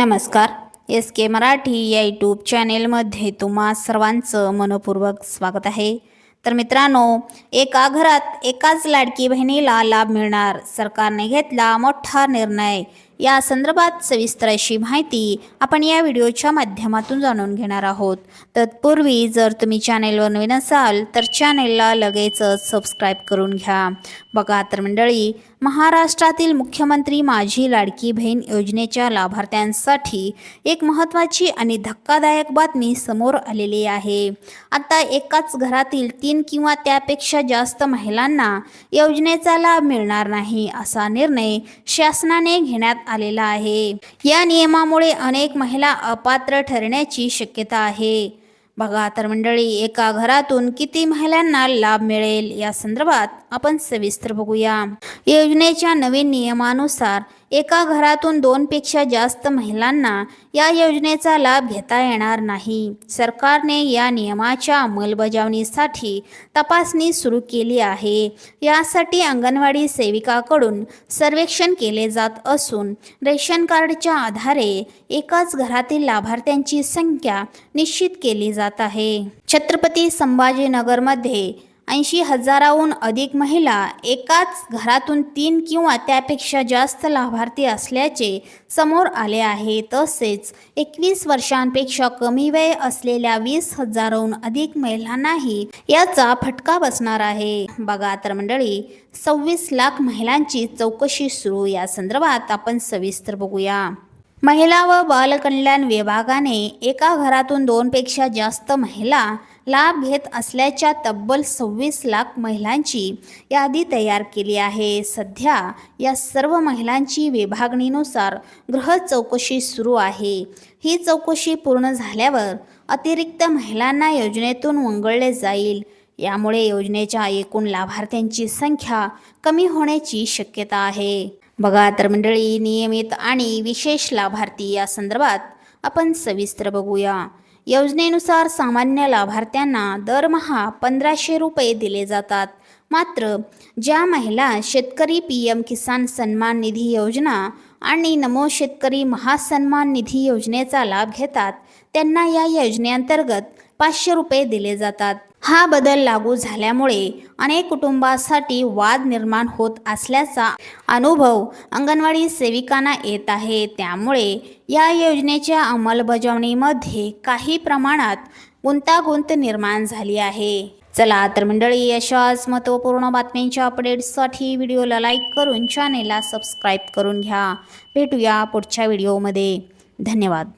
नमस्कार. एस के मराठी या यूट्यूब चॅनेलमध्ये तुम्हा सर्वांचं मनपूर्वक स्वागत आहे. तर मित्रांनो एका घरात एकाच लाडकी बहिणीला लाभ मिळणार सरकारने घेतला मोठा निर्णय. या संदर्भात सविस्तर अशी माहिती आपण या व्हिडिओच्या माध्यमातून जाणून घेणार आहोत. तत्पूर्वी जर तुम्ही चॅनेलवर नवीन असाल तर चॅनेलला लगेचच सबस्क्राईब करून घ्या. बघा तर मंडळी महाराष्ट्रातील मुख्यमंत्री माझी लाडकी बहीण योजनेच्या लाभार्थ्यांसाठी एक महत्त्वाची आणि धक्कादायक बातमी समोर आलेली आहे. आता एकाच घरातील तीन किंवा त्यापेक्षा जास्त महिलांना योजनेचा लाभ मिळणार नाही असा निर्णय शासनाने घेण्यात आलेला आहे. या नियमामुळे अनेक महिला अपात्र ठरण्याची शक्यता आहे. बघा तर मंडळी एका घरातून किती महिलांना लाभ मिळेल? या संदर्भात आपण सविस्तर बघूया. योजनेच्या नवीन नियमानुसार एका घरातून दोनपेक्षा जास्त महिलांना या योजनेचा लाभ घेता येणार नाही. सरकारने या नियमाच्या अंमलबजावणीसाठी तपासणी सुरू केली आहे. यासाठी अंगणवाडी सेविकाकडून सर्वेक्षण केले जात असून रेशन कार्डच्या आधारे एकाच घरातील लाभार्थ्यांची संख्या निश्चित केली जात आहे. छत्रपती संभाजीनगरमध्ये ऐंशी हजाराहून अधिक महिला एकाच घरातून तीन किंवा त्यापेक्षा जास्त लाभार्थी असल्याचे समोर आले आहे. तसेच एकवीस वर्षांपेक्षा कमी वय असलेल्या वीस हजाराहून अधिक महिलांनाही याचा फटका बसणार आहे. बघा तर मंडळी सव्वीस लाख महिलांची चौकशी सुरू. या संदर्भात आपण सविस्तर बघूया. महिला व बालकल्याण विभागाने एका घरातून दोनपेक्षा जास्त महिला लाभ घेत असल्याच्या तब्बल सव्वीस लाख महिलांची यादी तयार केली आहे. सध्या या सर्व महिलांची विभागणीनुसार गृह चौकशी सुरू आहे. ही चौकशी पूर्ण झाल्यावर अतिरिक्त महिलांना योजनेतून वंगळले जाईल. यामुळे योजनेच्या एकूण लाभार्थ्यांची संख्या कमी होण्याची शक्यता आहे. बघा तर मंडळी नियमित आणि विशेष लाभार्थी या संदर्भात आपण सविस्तर बघूया. योजनेनुसार सामान्य लाभार्थ्यांना दरमहा पंधराशे रुपये दिले जातात. मात्र ज्या महिला शेतकरी पी एम किसान सन्मान निधी योजना आणि नमो शेतकरी महासन्मान निधी योजनेचा लाभ घेतात त्यांना या योजनेअंतर्गत पाचशे रुपये दिले जातात. हा बदल लागू झाल्यामुळे अनेक कुटुंबासाठी वाद निर्माण होत असल्याचा अनुभव अंगणवाडी सेविकांना येत आहे. त्यामुळे या योजनेच्या अंमलबजावणीमध्ये काही प्रमाणात गुंतागुंत निर्माण झाली आहे. चला तर मंडळी अशाच महत्त्वपूर्ण बातम्यांच्या अपडेट्ससाठी व्हिडिओला लाईक करून चॅनेलला सबस्क्राईब करून घ्या. भेटूया पुढच्या व्हिडिओमध्ये धन्यवाद.